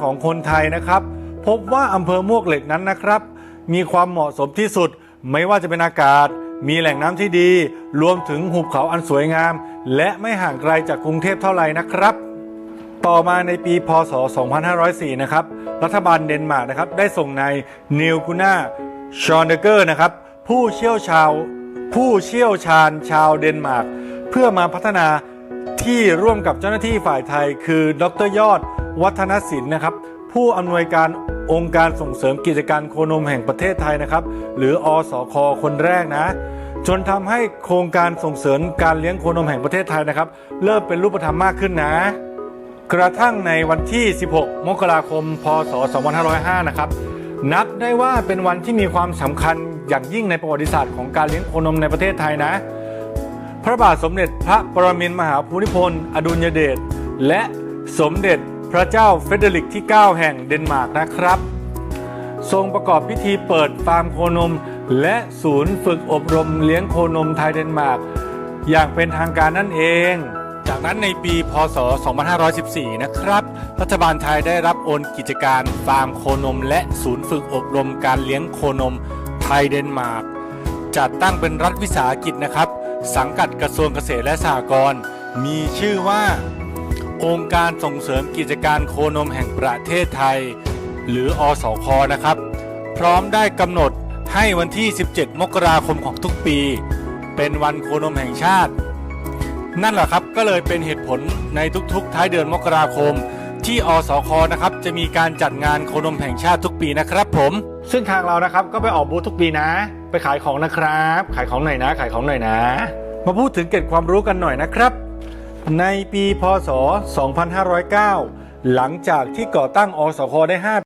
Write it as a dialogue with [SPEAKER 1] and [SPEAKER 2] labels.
[SPEAKER 1] ของคนไทยนะครับ พบว่าอำเภอมวกเหล็กนั้นนะครับ มีความเหมาะสมที่สุด ไม่ว่าจะเป็นอากาศ มีแหล่งน้ำที่ดี รวมถึงหุบเขาอันสวยงาม และไม่ห่างไกลจากกรุงเทพเท่าไหร่นะครับ ต่อมาในปีพศ 2504 นะครับ รัฐบาลเดนมาร์กนะครับ ได้ส่งนายนิลกุน่าชอนเดเกอร์นะครับ ผู้เชี่ยวชาญผู้เชี่ยวชาญชาวเดนมาร์กเพื่อมาพัฒนาที่ร่วมกับเจ้าหน้าที่ฝ่ายไทย คือดรยอด วัฒนศิลป์นะครับ ผู้อำนวยการองค์การส่งเสริมกิจการโคนมแห่งประเทศไทยนะครับ หรืออสคคนแรกนะจนทำให้โครงการส่งเสริมการเลี้ยงโคนมแห่งประเทศไทยนะครับ เริ่มเป็นรูปธรรมมากขึ้นนะ กระทั่งในวันที่ 16 มกราคม พศ 2505 นะครับ นับได้ว่าเป็นวันที่มีความสำคัญอย่างยิ่งในประวัติศาสตร์ของการเลี้ยงโคนมในประเทศไทยนะ พระบาทสมเด็จพระปรมินทรมหาภูมิพล อดุลยเดชและสมเด็จ พระเจ้าเฟเดริกที่ 9 แห่งเดนมาร์กนะครับ ทรงประกอบพิธีเปิดฟาร์มโคนม และศูนย์ฝึกอบรมเลี้ยงโคนมไทยเดนมาร์กอย่างเป็นทางการนั่นเอง จากนั้นในปี พศ 2514 นะครับ รัฐบาลไทยได้รับโอนกิจการฟาร์มโคนม และศูนย์ฝึกอบรมการเลี้ยงโคนมไทยเดนมาร์กจัดตั้งเป็นรัฐวิสาหกิจนะครับ สังกัดกระทรวงเกษตรและสหกรณ์มีชื่อว่า องค์การส่งเสริมกิจการโคนมแห่งประเทศไทย หรืออสคนะครับ พร้อมได้กำหนดให้วันที่ 17 มกราคมของทุกปี เป็นวันโคนมแห่งชาติ นั่นแหละครับก็เลยเป็นเหตุผลในทุกๆ ท้ายเดือนมกราคม ที่อสคนะครับจะมีการจัดงานโคนมแห่งชาติทุกปีนะครับผม ซึ่งทางเรานะครับก็ไปออกบูธทุกปีนะ ไปขายของนะครับ ขายของหน่อยนะ ขายของหน่อยนะ มาพูดถึงเกร็ดความรู้กันหน่อยนะครับ ในปีพศ 2509 หลังจากที่ก่อตั้งอสคได้ 5